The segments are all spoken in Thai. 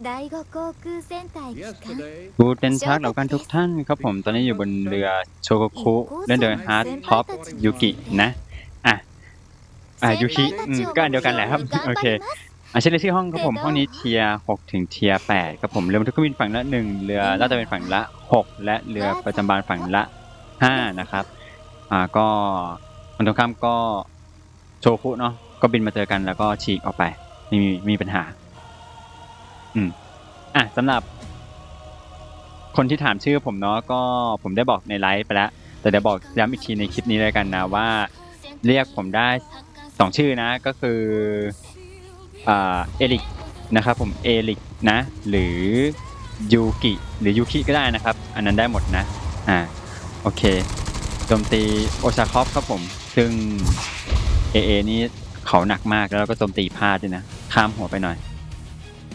第五航空戦队机関 Yesterday, กูเต็นชักแล้วกันทุกท่านครับผมตอนนี้อยู่บนเรือโชโกคุเล่นโดยฮาร์ดท็อปยูกินะ อ่ะ อ่ะยูคิอืมก็อันเดียวกันแหละครับ โอเคอ่ะเช่นเลยที่ห้องครับผมห้องนี้เทียหกถึงเทียแปดครับผมเรือบรรทุกเครื่องบินฝั่งละหนึ่งเรือลาดตระเวนฝั่งละหกและเรือประจำบานฝั่งละห้านะครับ อ่าก็มันตรงข้ามก็โชคุเนาะก็บินมาเจอกันแล้วก็ฉีกออกไปไม่มีไม่มีปัญหา อืม อะสำหรับ คนที่ถามชื่อผมเนาะก็ผมได้บอกในไลฟ์ไปแล้ว แต่เดี๋ยวบอกย้ำอีกทีในคลิปนี้เลยกันนะว่า เรียกผมได้สองชื่อนะ ก็คืออ่าเอลิกนะครับผมเอลิกนะ หรือยูกิหรือยูคิก็ได้นะครับ อันนั้นได้หมดนะ อ่า โอเคโจมตีโอชาคอฟครับผม ซึ่งเอเอนี่เขาหนักมากแล้วเราก็โจมตีพลาดด้วยนะ ข้ามหัวไปหน่อย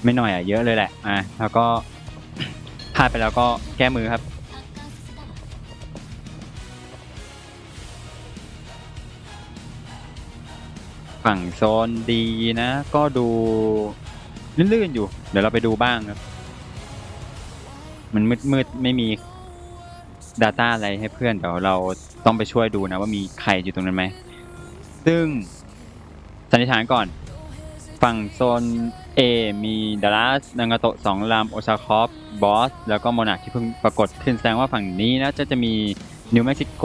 ไม่หน่อยอะเยอะเลยแหละอะแล้วก็พลาดไปแล้วก็แก้มือครับ ฝั่งโซนดีนะ ก็ดูลื่นๆอยู่ เดี๋ยวเราไปดูบ้างครับ มันมืดๆไม่มี Data อะไรให้เพื่อนเดี๋ยวเราต้องไปช่วยดูนะว่ามีใครอยู่ตรงนั้นไหม ซึ่งสันนิษฐานก่อน ฝั่งโซน A มีดัลลัสนางาโตะสองลำโอชาคอฟบอส แล้วก็โมนาที่เพิ่งปรากฏขึ้นแสดงว่าฝั่งนี้นะจะจะมีนิวเม็กซิโก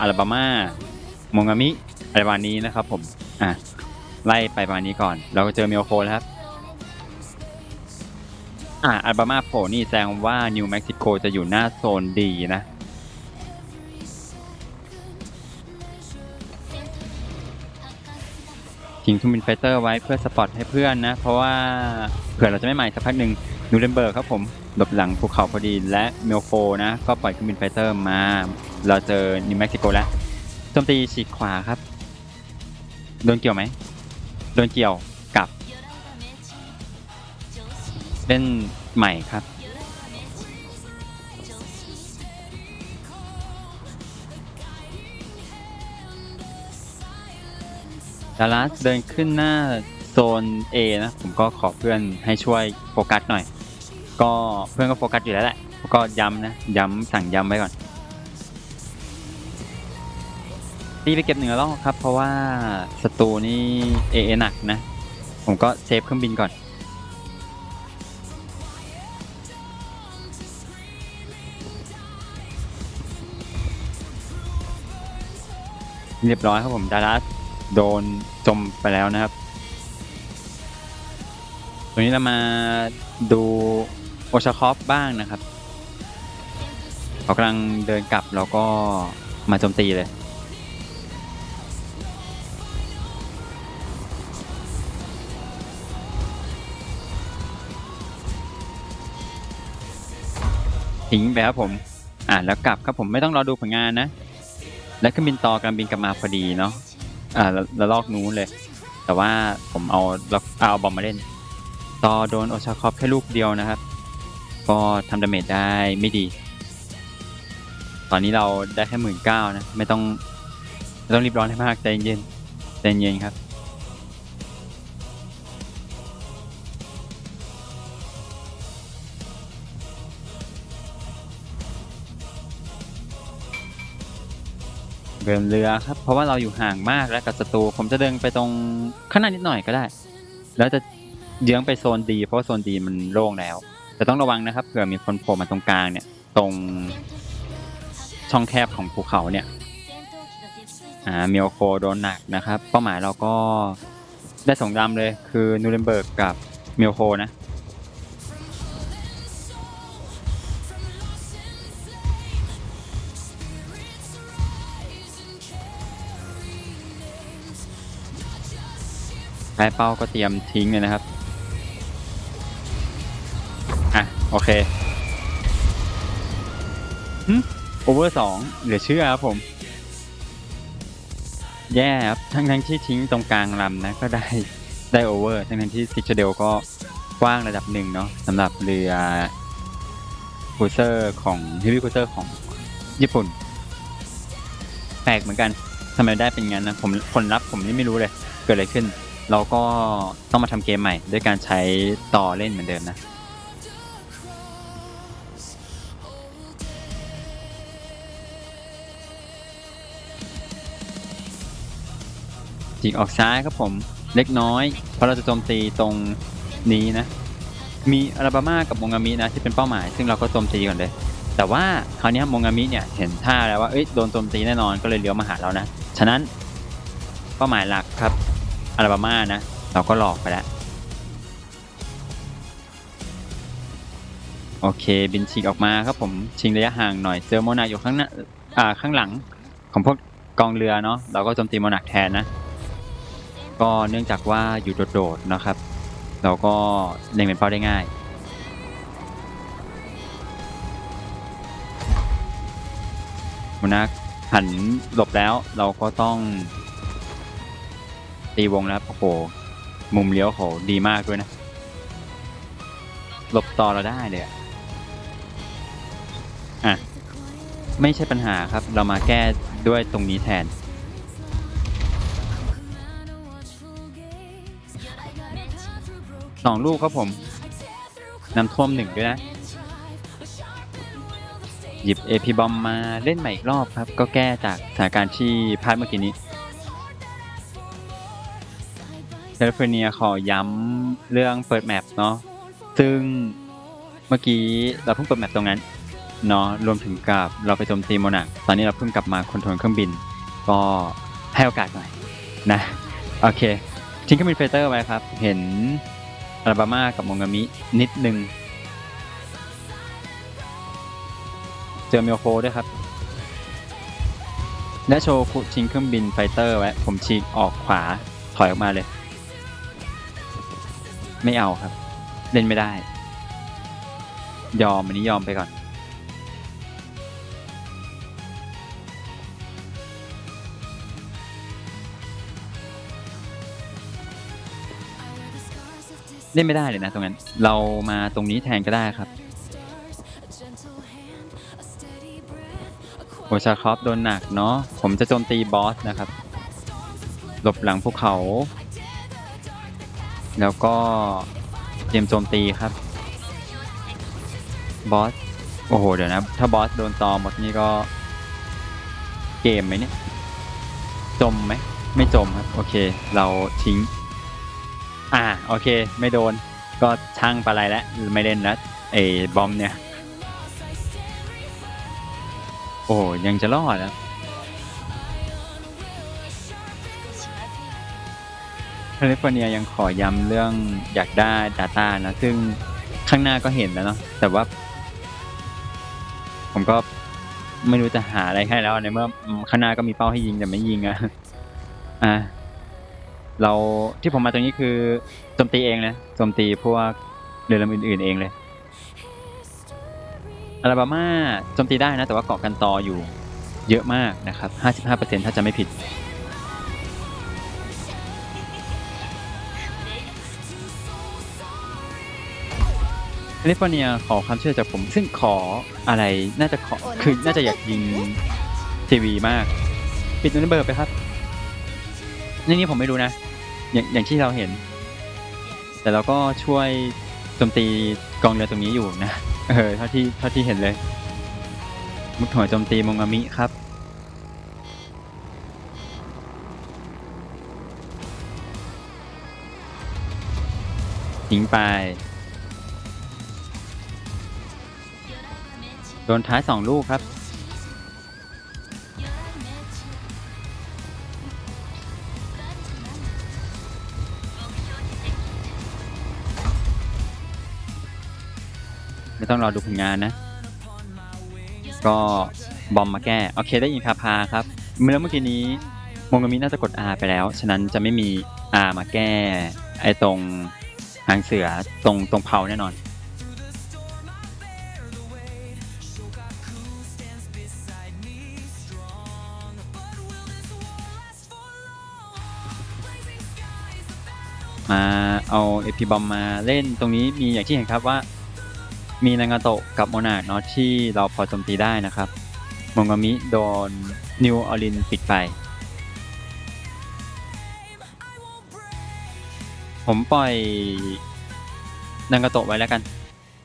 อลาบามาโมงามิอะไรประมาณนี้นะครับผม อะ ไล่ไปประมาณนี้ก่อน เราก็เจอมิโอโคแล้วครับ อะอัลบามาโผล่นี่แสดงว่านิวเม็กซิโกจะอยู่หน้าโซนดีนะ ทิ้งทูมินไฟเตอร์ไว้เพื่อสปอตให้เพื่อนนะ เพราะว่าเผื่อเราจะไม่ใหม่สักพักหนึ่งนูเรมเบิร์กครับผมหลบหลังภูเขาพอดีและเมลโฟนะ ก็ปล่อยทูมินไฟเตอร์มา เราเจอนิวเม็กซิโกแล้วโจมตีฉีกขวาครับ โดนเกี่ยวไหมโดนเกี่ยวกับเล่นใหม่ครับ ดาลัสเดินขึ้นหน้าโซน A นะ ผมก็ขอเพื่อนให้ช่วยโฟกัสหน่อย ก็เพื่อนก็โฟกัสอยู่แล้วแหละ ก็ย้ำนะ ย้ำสั่งย้ำไว้ก่อนตีไปเก็บเหนือแล้วครับ เพราะว่าศัตรูนี่เอเอหนักนะ ผมก็เซฟเครื่องบินก่อน เรียบร้อยครับผมดารัส โดนจมไปแล้วนะครับตัวนี้เรามาดูโอชาคอฟบ้างนะครับเขากำลังเดินกลับแล้วก็มาโจมตีเลยทิ้งไปครับผม อ่าแล้วกลับครับผมไม่ต้องรอดูผลงานนะ และเครื่องบินต่อกำลังบินกลับมาพอดีเนาะ อ่าแล้วแล้วลอกนู้นเลย แต่ว่าผมเอาล็อกเอาบอมมาเล่น ต่อโดนโอชาคอฟแค่ลูกเดียวนะครับ ก็ทำดาเมจได้ไม่ดี ตอนนี้เราได้แค่หมื่นเก้านะ ไม่ต้องไม่ต้องรีบร้อนให้มากใจเย็นใจเย็นครับ ดินเรือครับ เพราะว่าเราอยู่ห่างมากแล้วกับศัตรูผมจะเดินไปตรงข้างหน้านิดหน่อยก็ได้ แล้วจะเยื้องไปโซนดี เพราะว่าโซนดีมันโล่งแล้ว แต่ต้องระวังนะครับเผื่อมีคนโผล่มาตรงกลางเนี่ย ตรงช่องแคบของภูเขาเนี่ยอ่ามิโอโคโดนหนักนะครับ เป้าหมายเราก็ได้สองลำเลยคือนูเรมเบิร์กกับมิโอโคนะ แพ้เป้าก็เตรียมทิ้งเลยนะครับ อะ โอเคโอเวอร์สองเหลือเชื่อครับผม แย่ครับ ทั้งทั้งที่ทิ้งตรงกลางลำนะ ก็ได้ได้โอเวอร์ ทั้งทั้งที่ซิกเดลก็กว้างระดับหนึ่งเนาะสำหรับเรือคูเซอร์ของฮิวิคูเซอร์ของญี่ปุ่น แปลกเหมือนกันทำไมได้เป็นงั้นนะผมผลลัพธ์ผมนี่ไม่รู้เลย เกิดอะไรขึ้น เราก็ต้องมาทำเกมใหม่ ด้วยการใช้ต่อเล่นเหมือนเดิมนะ จิกออกซ้ายครับผมเล็กน้อย เพราะเราจะโจมตีตรงนี้นะ มีอาาบามากับมงามินะที่เป็นเป้าหมาย ซึ่งเราก็โจมตีก่อนเลย แต่ว่าคราวนี้มงามิเนี่ยเห็นท่าแล้วว่าโดนโจมตีแน่นอนก็เลยเลี้ยวมาหาเรานะ ฉะนั้นเป้าหมายหลักครับ อาราบามานะ เราก็หลอกไปแล้ว โอเค บินฉีกออกมาครับผมชิงระยะห่างหน่อย เจอโมนาอยู่ข้างหน้าอ่าข้างหลังของพวกกองเรือเนาะเราก็โจมตีโมนาแทนนะ ก็เนื่องจากว่าอยู่โดดๆนะครับ เราก็เล็งเป็นเป้าได้ง่ายโมนาหันหลบแล้วเราก็ต้อง ตีวงแล้วโอ้โห มุมเลี้ยวเขาดีมากด้วยนะ หลบต่อเราได้เลยอะอะ ไม่ใช่ปัญหาครับ เรามาแก้ด้วยตรงนี้แทน สองลูกครับผมน้ำท่วมหนึ่งด้วยนะ หยิบ AP บอมมาเล่นใหม่อีกรอบครับ ก็แก้จากสถานการณ์ที่พลาดเมื่อกี้นี้ แคลิฟอร์เนียขอย้ำเรื่องเปิดแมปเนาะซึ่งเมื่อกี้เราเพิ่งเปิดแมปตรงนั้นเนาะรวมถึงกับเราไปโจมตีโมนาตอนนี้เราเพิ่งกลับมาคอนโทรลเครื่องบิน ก็ให้โอกาสหน่อยนะโอเคทิ้งเครื่องบินไฟเตอร์ไว้ครับ เห็นอาราบามากับมงามินิดนึงเจอเมลโคด้วยครับ และโชว์คุชิงเครื่องบินไฟเตอร์ไว้ผมฉีกออกขวาถอยออกมาเลย ไม่เอาครับ เล่นไม่ได้ ยอมอันนี้ยอมไปก่อน เล่นไม่ได้เลยนะตรงนั้น เรามาตรงนี้แทนก็ได้ครับโอชาคอฟโดนหนักเนาะผมจะโจมตีบอสนะครับ หลบหลังภูเขา แล้วก็เตรียมโจมตีครับ บอส โอ้โห เดี๋ยวนะ ถ้าบอสโดนตอหมดนี่ก็ เกมไหมเนี่ย จมไหม ไม่จมครับ โอเค เราทิ้ง อ่า โอเค ไม่โดน ก็ช่างปลาไลแล้ว ไม่เล่นแล้วไอ้บอมเนี่ย โอ้ยังจะรอดแล้ วแคลิฟอร์เนียยังขอย้ำเรื่องอยากได้ Data นะ ซึ่งข้างหน้าก็เห็นแล้วเนาะแต่ว่า ผมก็ไม่รู้จะหาอะไรให้แล้วในเมื่อข้างหน้าก็มีเป้าให้ยิงแต่ไม่ยิงอะอะเราที่ผมมาตรงนี้คือโจมตีเองนะโจมตีพวกเรือลำอื่นๆเองเลยอาราบามาโจมตีได้นะ แต่ว่าเกาะกันตออยู่เยอะมากนะครับ 55%ถ้าจะไม่ผิด แคลิฟอร์เนียขอความช่วยเหลือจากผม ซึ่งขออะไรน่าจะขอคือน่าจะอยากยิงทีวีมาก ปิดนูนเบอร์ไปครับในนี้ผมไม่รู้นะ อย่างอย่างที่เราเห็น แต่เราก็ช่วยโจมตีกองเรือตรงนี้อยู่นะเออเท่าที่เท่าที่เห็นเลย มุดหัวโจมตีมงามิครับทิ้งไป ดนท้ายสองลูกครับไม่ต้องรอดูผลงานนะ ก็บอมมาแก้ โอเคได้ยินคาพาครับ เมื่อเมื่อกี้นี้โมงามิน่าจะกด R ไปแล้ว ฉะนั้นจะไม่มี R มาแก้ ไอตรงหางเสือตรงตรงเพาแน่นอน มาเอาเอพีบอมมาเล่นตรงนี้มีอย่างที่เห็นครับว่า มีนางาโตะกับโมนาคเนาะที่เราพอโจมตีได้นะครับมงามิโดนนิวออรินปิดไป ผมปล่อยนางาโตะไว้แล้วกัน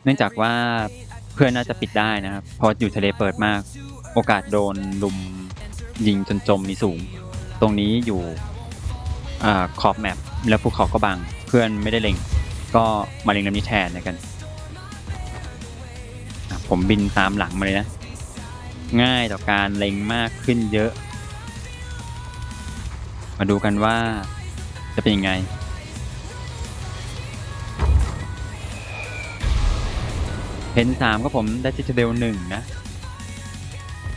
เนื่องจากว่าเพื่อนน่าจะปิดได้นะครับพราะอยู่ทะเลเปิดมาก โอกาสโดนลุมยิงจนจมมีสูง ตรงนี้อยู่ อขอบแมปแล้วภูเขาก็บังเพื่อนไม่ได้เล็ง ก็มาเล็งลำนี้แทนนะกันผมบินตามหลังมาเลยนะ ง่ายต่อการเล็งมากขึ้นเยอะ มาดูกันว่าจะเป็นยังไงเพนสามก็ผมได้จิตเดลหนึ่งนะ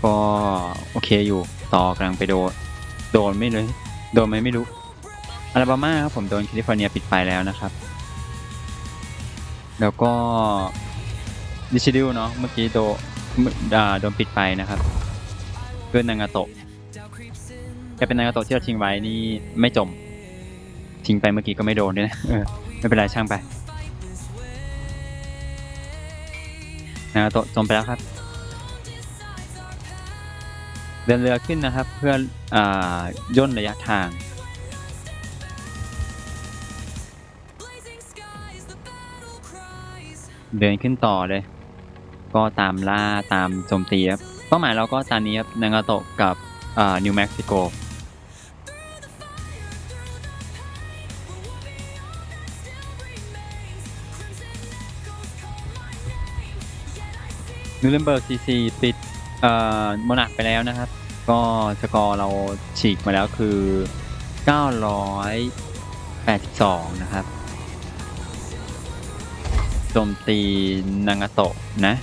ก็โอเคอยู่ต่อกำลังไปโดนโดนไม่เลย โดนไหมไม่รู้ อลาบามาครับผมโดนแคลิฟอร์เนียปิดไปแล้วนะครับ แล้วก็ดิชิดิวเนาะเมื่อกี้โดโดนปิดไปนะครับเพื่อนนางาโตะแกเป็นนางาโตะที่เราทิ้งไว้นี่ไม่จม ทิ้งไปเมื่อกี้ก็ไม่โดนด้วยนะไม่เป็นไรช่างไปนางาโตะจมไปแล้วครับเดินเรือขึ้นนะครับ เพื่ออย่นระยะทาง เดินขึ้นต่อเลย ก็ตามล่าตามโจมตีครับเป้าหมายเราก็ตามนี้ครับนางาโตะกับอ่านิวเม็กซิโกนูเรมเบิร์กซีซีปิดเอ่อโมนักไปแล้วนะครับ ก็สกอร์เราฉีกมาแล้วคือ 982 นะครับ จมตีนางาโตะนะ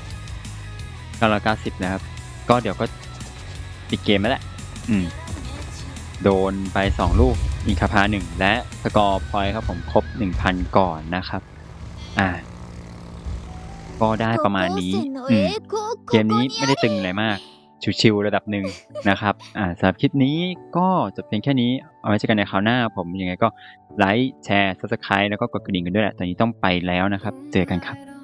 990นะครับ ก็เดี๋ยวก็ปิดเกมแล้วแหละอืม โดนไป 2 ลูก อินคาพาหนึ่งและสกอร์พอยครับผมครบ 1,000 ก่อนนะครับ อ่า ก็ได้ประมาณนี้ อืม เกมนี้ไม่ได้ตึงอะไรมาก ชิวๆระดับหนึ่งนะครับอ่าสำหรับคลิปนี้ก็จบเพียงแค่นี้เอาไว้เจอกันในคราวหน้า ผมยังไงก็ไลค์แชร์ซับสไครต์แล้วก็กดกระดิ่งกันด้วยแหละตอนนี้ต้องไปแล้วนะครับ เจอกันครับ